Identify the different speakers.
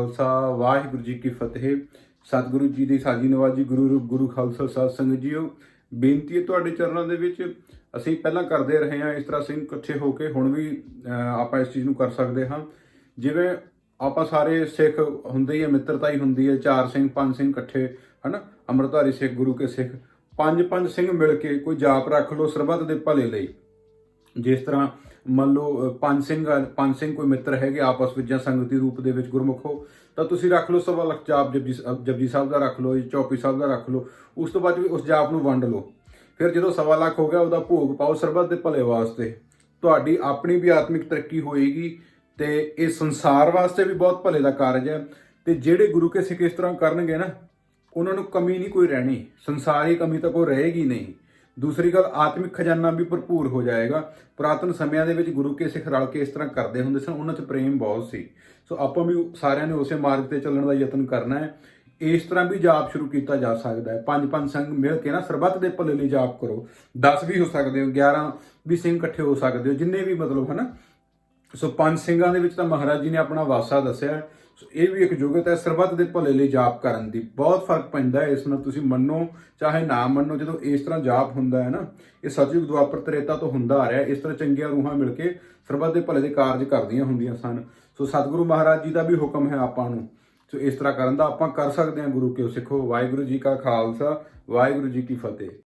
Speaker 1: ਖਾਲਸਾ, ਵਾਹਿਗੁਰੂ ਜੀ ਕੀ ਫਤਿਹ। ਸਤਿਗੁਰੂ ਜੀ ਦੀ ਸਾਜੀ ਨਵਾਜੀ ਗੁਰੂ ਗੁਰੂ ਖਾਲਸਾ ਸਾਧ ਸੰਗਤ ਜੀਓ, ਬੇਨਤੀ ਹੈ ਤੁਹਾਡੇ ਚਰਨਾਂ ਦੇ ਵਿੱਚ, ਅਸੀਂ ਪਹਿਲਾਂ ਕਰਦੇ ਰਹੇ ਹਾਂ ਇਸ ਤਰ੍ਹਾਂ ਸਿੰਘ ਇਕੱਠੇ ਹੋ ਕੇ, ਹੁਣ ਵੀ ਆਪਾਂ ਇਸ ਚੀਜ਼ ਨੂੰ ਕਰ ਸਕਦੇ ਹਾਂ। ਜਿਵੇਂ ਆਪਾਂ ਸਾਰੇ ਸਿੱਖ ਹੁੰਦੇ ਹੀ ਆ, ਮਿੱਤਰਤਾ ਹੀ ਹੁੰਦੀ ਹੈ, ਚਾਰ ਸਿੰਘ, ਪੰਜ ਸਿੰਘ ਇਕੱਠੇ, ਹਨਾ? ਅੰਮ੍ਰਿਤਧਾਰੀ ਸਿੱਖ, ਗੁਰੂ ਕੇ ਸਿੱਖ, ਪੰਜ ਪੰਜ ਸਿੰਘ ਮਿਲ ਕੇ ਕੋਈ ਜਾਪ ਰੱਖ ਲਓ ਸਰਬੱਤ ਦੇ ਭਲੇ ਲਈ। ਜਿਸ ਤਰ੍ਹਾਂ ਮੰਨ ਲਓ ਪੰਜ ਸਿੰਘ ਪੰਜ ਸਿੰਘ ਕੋਈ ਮਿੱਤਰ ਹੈਗੇ ਆਪਸ ਵਿੱਚ ਜਾਂ ਸੰਗਤੀ ਰੂਪ ਦੇ ਵਿੱਚ ਗੁਰਮੁਖ ਹੋ, ਤਾਂ ਤੁਸੀਂ ਰੱਖ ਲਓ ਸਵਾ ਲੱਖ ਜਾਪ ਜਪਜੀ ਸਾਹਿਬ- ਜਪਜੀ ਸਾਹਿਬ ਦਾ ਰੱਖ ਲਓ ਜੀ ਚੌਪੀ ਸਾਹਿਬ ਦਾ ਰੱਖ ਲਓ, ਉਸ ਤੋਂ ਬਾਅਦ ਵੀ ਉਸ ਜਾਪ ਨੂੰ ਵੰਡ ਲਓ। ਫਿਰ ਜਦੋਂ ਸਵਾ ਲੱਖ ਹੋ ਗਿਆ, ਉਹਦਾ ਭੋਗ ਪਾਓ ਸਰਬੱਤ ਦੇ ਭਲੇ ਵਾਸਤੇ। ਤੁਹਾਡੀ ਆਪਣੀ ਵੀ ਆਤਮਿਕ ਤਰੱਕੀ ਹੋਏਗੀ ਤੇ ਇਹ ਸੰਸਾਰ ਵਾਸਤੇ ਵੀ ਬਹੁਤ ਭਲੇ ਦਾ ਕਾਰਜ ਹੈ ਤੇ ਜਿਹੜੇ ਗੁਰੂ ਕੇ ਸਿੱਖ ਇਸ ਤਰ੍ਹਾਂ ਕਰਨਗੇ ਨਾ, ਉਹਨਾਂ ਨੂੰ ਕਮੀ ਨਹੀਂ ਕੋਈ ਰਹਿਣੀ, ਸੰਸਾਰੀ ਕਮੀ ਤਾਂ ਕੋਈ ਰਹੇਗੀ ਨਹੀਂ। ਦੂਸਰੀ ਗੱਲ, ਆਤਮਿਕ ਖਜ਼ਾਨਾ ਵੀ ਭਰਪੂਰ ਹੋ ਜਾਏਗਾ। ਪੁਰਾਤਨ ਸਮਿਆਂ ਦੇ ਵਿੱਚ ਗੁਰੂ ਕੇ ਸਿੱਖ ਰਲ ਕੇ ਇਸ ਤਰ੍ਹਾਂ ਕਰਦੇ ਹੁੰਦੇ ਸਨ, ਉਹਨਾਂ 'ਚ ਪ੍ਰੇਮ ਬਹੁਤ ਸੀ। ਸੋ ਆਪਾਂ ਵੀ ਸਾਰਿਆਂ ਨੇ ਉਸੇ ਮਾਰਗ ਤੇ ਚੱਲਣ ਦਾ ਯਤਨ ਕਰਨਾ ਹੈ। ਇਸ ਤਰ੍ਹਾਂ ਵੀ ਜਾਪ ਸ਼ੁਰੂ ਕੀਤਾ ਜਾ ਸਕਦਾ ਹੈ। ਪੰਜ ਪੰਜ ਸੰਗ ਮਿਲ ਕੇ ਨਾ ਸਰਬੱਤ ਦੇ ਭਲੇ ਲਈ ਜਾਪ ਕਰੋ। 10 ਵੀ ਹੋ ਸਕਦੇ ਹੋ 11 ਵੀ ਸਿੰਘ ਇਕੱਠੇ ਹੋ ਸਕਦੇ ਹੋ, ਜਿੰਨੇ ਵੀ ਮਤਲਬ ਹੈ ਨਾ ਸੋ ਪੰਜ ਸਿੰਘਾਂ ਦੇ ਵਿੱਚ ਤਾਂ ਮਹਾਰਾਜ ਜੀ ਨੇ ਆਪਣਾ ਵਾਸਾ ਦੱਸਿਆ। ਸੋ ਇਹ ਵੀ ਇੱਕ ਯੋਗਤ ਹੈ, ਸਰਬੱਤ ਦੇ ਭਲੇ ਲਈ ਜਾਪ ਕਰਨ ਦੀ। ਬਹੁਤ ਫ਼ਰਕ ਪੈਂਦਾ ਹੈ ਇਸ ਨਾਲ, ਤੁਸੀਂ ਮੰਨੋ ਚਾਹੇ ਨਾ ਮੰਨੋ, ਜਦੋਂ ਇਸ ਤਰ੍ਹਾਂ ਜਾਪ ਹੁੰਦਾ ਹੈ ਨਾ, ਇਹ ਸਤਿਯੁਗ ਦੁਆਪਰ ਤ੍ਰੇਤਾ ਤੋਂ ਹੁੰਦਾ ਆ ਰਿਹਾ ਇਸ ਤਰ੍ਹਾਂ ਚੰਗੀਆਂ ਰੂਹਾਂ ਮਿਲ ਕੇ ਸਰਬੱਤ ਦੇ ਭਲੇ ਦੇ ਕਾਰਜ ਕਰਦੀਆਂ ਹੁੰਦੀਆਂ ਸਨ। ਸੋ ਸਤਿਗੁਰੂ ਮਹਾਰਾਜ ਜੀ ਦਾ ਵੀ ਹੁਕਮ ਹੈ ਆਪਾਂ ਨੂੰ। ਸੋ ਇਸ ਤਰ੍ਹਾਂ ਕਰਨ ਦਾ ਆਪਾਂ ਕਰ ਸਕਦੇ ਹਾਂ ਗੁਰੂ ਕੇ ਸਿੱਖੋ। ਵਾਹਿਗੁਰੂ ਜੀ ਕਾ ਖਾਲਸਾ, ਵਾਹਿਗੁਰੂ ਜੀ ਕੀ ਫਤਿਹ।